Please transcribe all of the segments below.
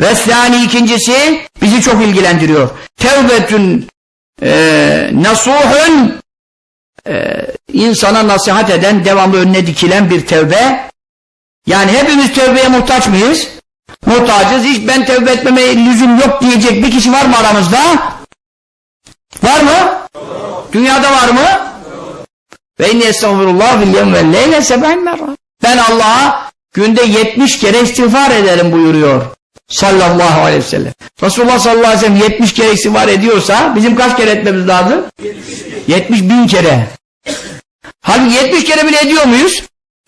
Ve sani ikincisi bizi çok ilgilendiriyor. Tevbetün e, nasuhun e, insana nasihat eden, devamlı önüne dikilen bir tevbe. Yani hepimiz tevbeye muhtaç mıyız? Muhtacız. Hiç ben tevbe etmeme lüzum yok diyecek bir kişi var mı aramızda? Var mı? Dünyada var mı? Ve inni estağfurullah yevm ve leyle seb'in merra. Ben Allah'a günde 70 kere istiğfar ederim buyuruyor. Sallallahu aleyhi ve sellem. Resulullah sallallahu aleyhi ve sellem 70 kere istiğfar ediyorsa bizim kaç kere etmemiz lazım? 70 bin kere. Halbuki 70 kere bile ediyor muyuz?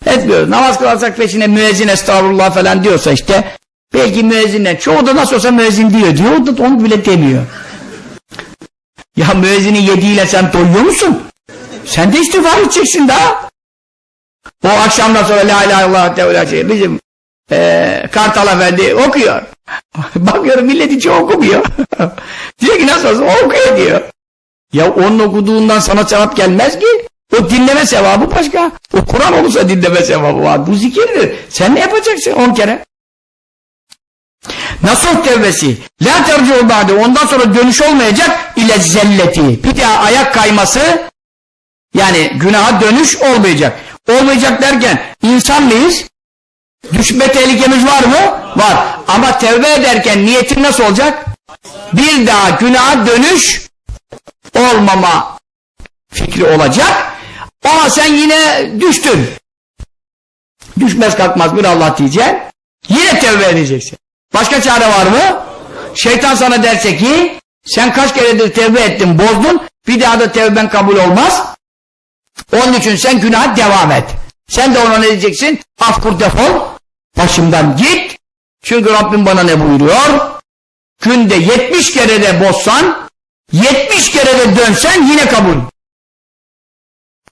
Etmiyoruz. Namaz kılarsak peşine müezzin estağfurullah falan diyorsa işte belki müezzinle çoğu da nasıl olsa müezzin diyor diyor o da onu bile demiyor. Ya müezzinin yediğiyle sen doyuyor musun? Sen de istiğfar edeceksin daha. O akşamdan sonra La ilahe illallah teala şey bizim eee Kartal Efendi okuyor. Bakıyorum millet hiç okumuyor. diyor ki nasıl olsa okuyor diyor. Ya onun okuduğundan sana sevap gelmez ki. O dinleme sevabı başka. O Kur'an olursa dinleme sevabı var. Bu zikirdir. Sen ne yapacaksın on kere? Nasuh tevbesi. La terci'u ba'de. Ondan sonra dönüş olmayacak ile zelleti. Bir daha ayak kayması yani günaha dönüş olmayacak. Olmayacak derken insan mıyız? Düşme tehlikemiz var mı? Var. Ama tevbe ederken niyetin nasıl olacak? Bir daha günaha dönüş olmama fikri olacak. Ama sen yine düştün. Düşmez kalkmaz bir Allah diyeceksin. Yine tevbe edeceksin. Başka çare var mı? Şeytan sana derse ki sen kaç keredir tevbe ettin bozdun bir daha da tevben kabul olmaz. Onun için sen günaha devam et. Sen de ona ne diyeceksin? Af kur defol. Başımdan git. Çünkü Rabbim bana ne buyuruyor? Günde 70 kere de bozsan 70 kere de dönsen yine kabul.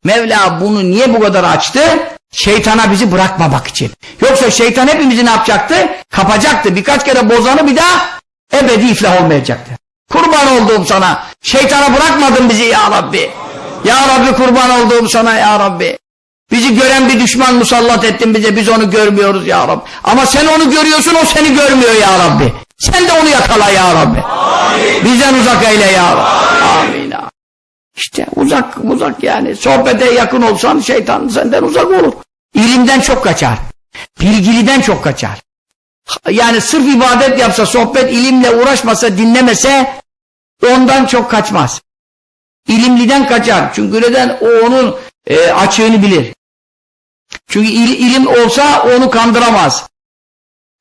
Mevla bunu niye bu kadar açtı? Şeytana bizi bırakmamak için. Yoksa şeytan hepimizi ne yapacaktı? Kapacaktı. Birkaç kere bozanı bir daha ebedi iflah olmayacaktı. Kurban olduğum sana. Şeytana bırakmadın bizi ya Rabbi. Ya Rabbi kurban olduğum sana ya Rabbi. Bizi gören bir düşman musallat ettin bize. Biz onu görmüyoruz ya Rabbi. Ama sen onu görüyorsun o seni görmüyor ya Rabbi. Sen de onu yakala ya Rabbi. Amin. Bizden uzak eyle ya Rabbi. Amin. Amin. İşte uzak uzak yani. Sohbete yakın olsan şeytan senden uzak olur. İlimden çok kaçar. Bilgiliden çok kaçar. Yani sırf ibadet yapsa, sohbet ilimle uğraşmasa, dinlemese ondan çok kaçmaz. İlimliden kaçar. Çünkü neden? O onun e, açığını bilir. Çünkü il, ilim olsa onu kandıramaz.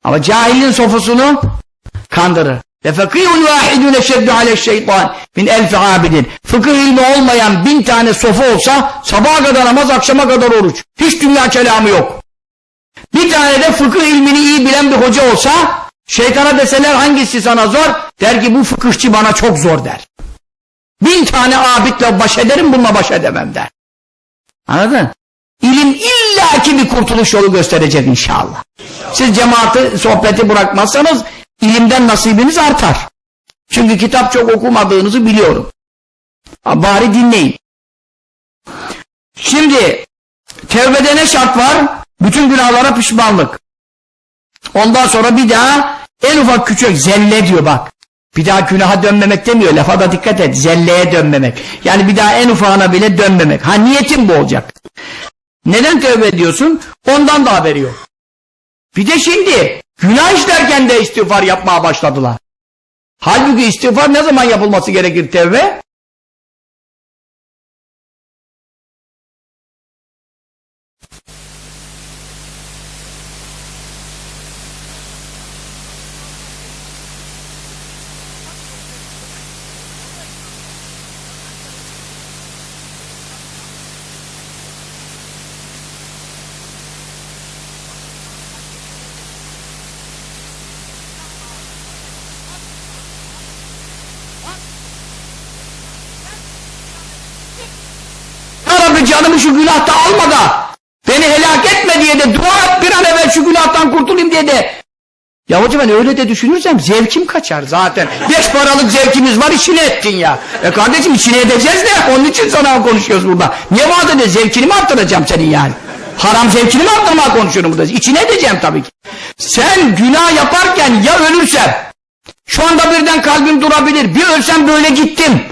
Ama cahilin sofasını kandırır. Ve fekihun vahidun eşeddu aleşşeytan min elfi abidin. Fıkıh ilmi olmayan bin tane sofa olsa sabaha kadar namaz akşama kadar oruç. Hiç dünya kelamı yok. Bir tane de fıkıh ilmini iyi bilen bir hoca olsa şeytana deseler hangisi sana zor? Der ki bu fıkıhçı bana çok zor der. Bin tane abidle baş ederim bununla baş edemem der. Anladın? İlim illaki bir kurtuluş yolu gösterecek inşallah. Siz cemaati, sohbeti bırakmazsanız ilimden nasibiniz artar. Çünkü kitap çok okumadığınızı biliyorum. Bari dinleyin. Şimdi tevbede ne şart var? Bütün günahlara pişmanlık. Ondan sonra bir daha en ufak küçük zelle diyor bak. Bir daha günaha dönmemek demiyor. Lafa da dikkat et. Zelleye dönmemek. Yani bir daha en ufağına bile dönmemek. Ha niyetin bu olacak. Neden tövbe ediyorsun? Ondan da haberi yok. Bir de şimdi günah işlerken de istiğfar yapmaya başladılar. Halbuki istiğfar ne zaman yapılması gerekir tevbe? Ya Rabbi canımı şu günahta alma da beni helak etme diye de dua et bir an evvel şu günahtan kurtulayım diye de ya hocam ben öyle de düşünürsem zevkim kaçar zaten. Beş paralık zevkimiz var içine ettin ya. E kardeşim içine edeceğiz de onun için sana konuşuyoruz burada. Niye vaat de zevkini mi arttıracağım senin yani? Haram zevkini mi arttırmaya konuşuyorum burada? İçine edeceğim tabii ki. Sen günah yaparken ya ölürsem, şu anda birden kalbim durabilir, bir ölsem böyle gittim.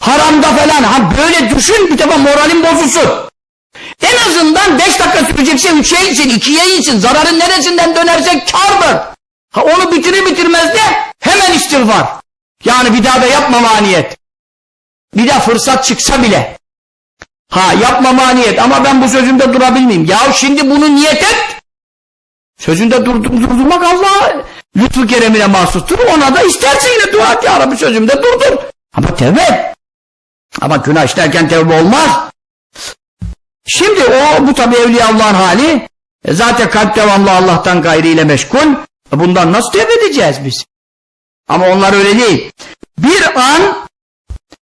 Haramda falan, ha böyle düşün bir defa moralim bozulsun. En azından beş dakika sürecekse üçe için, ikiye için, zararın neresinden dönerse kârdır. Ha onu bitirir bitirmez de hemen istiğfar. Yani bir daha da yapmama niyet. Bir daha fırsat çıksa bile. Ha yapmama niyet ama ben bu sözümde durabilmeyeyim. Ya şimdi bunu niyet et. Sözünde dur, dur- durdurmak Allah'a lütfu keremine mahsustur. Ona da isterse yine dua et ya Rabbi sözümde durdur. Ama tevbe et. Ama günah işlerken tevbe olmaz. Şimdi o bu tabi Evliya Allah'ın hali. E zaten kalp devamlı Allah'tan gayriyle meşgul. E bundan nasıl tevbe edeceğiz biz? Ama onlar öyle değil. Bir an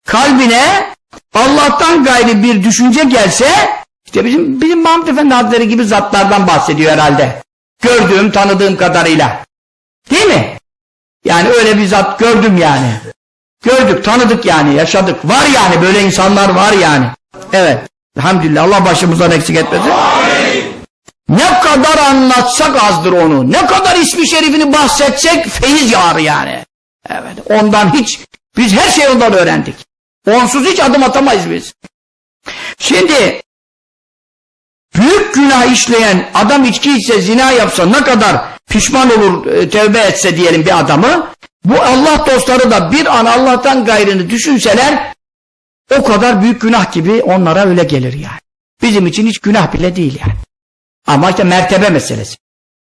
kalbine Allah'tan gayri bir düşünce gelse işte bizim bizim Mahmud Efendi Hazretleri gibi zatlardan bahsediyor herhalde. Gördüğüm, tanıdığım kadarıyla. Değil mi? Yani öyle bir zat gördüm yani. Gördük, tanıdık yani, yaşadık. Var yani, böyle insanlar var yani. Evet. Elhamdülillah Allah başımızdan eksik etmesin. Ne kadar anlatsak azdır onu. Ne kadar ismi şerifini bahsetsek feyiz yağar yani. Evet. Ondan hiç, biz her şeyi ondan öğrendik. Onsuz hiç adım atamayız biz. Şimdi büyük günah işleyen adam içki içse zina yapsa ne kadar pişman olur e, tevbe etse diyelim bir adamı bu Allah dostları da bir an Allah'tan gayrını düşünseler o kadar büyük günah gibi onlara öyle gelir yani. Bizim için hiç günah bile değil yani. Ama işte mertebe meselesi.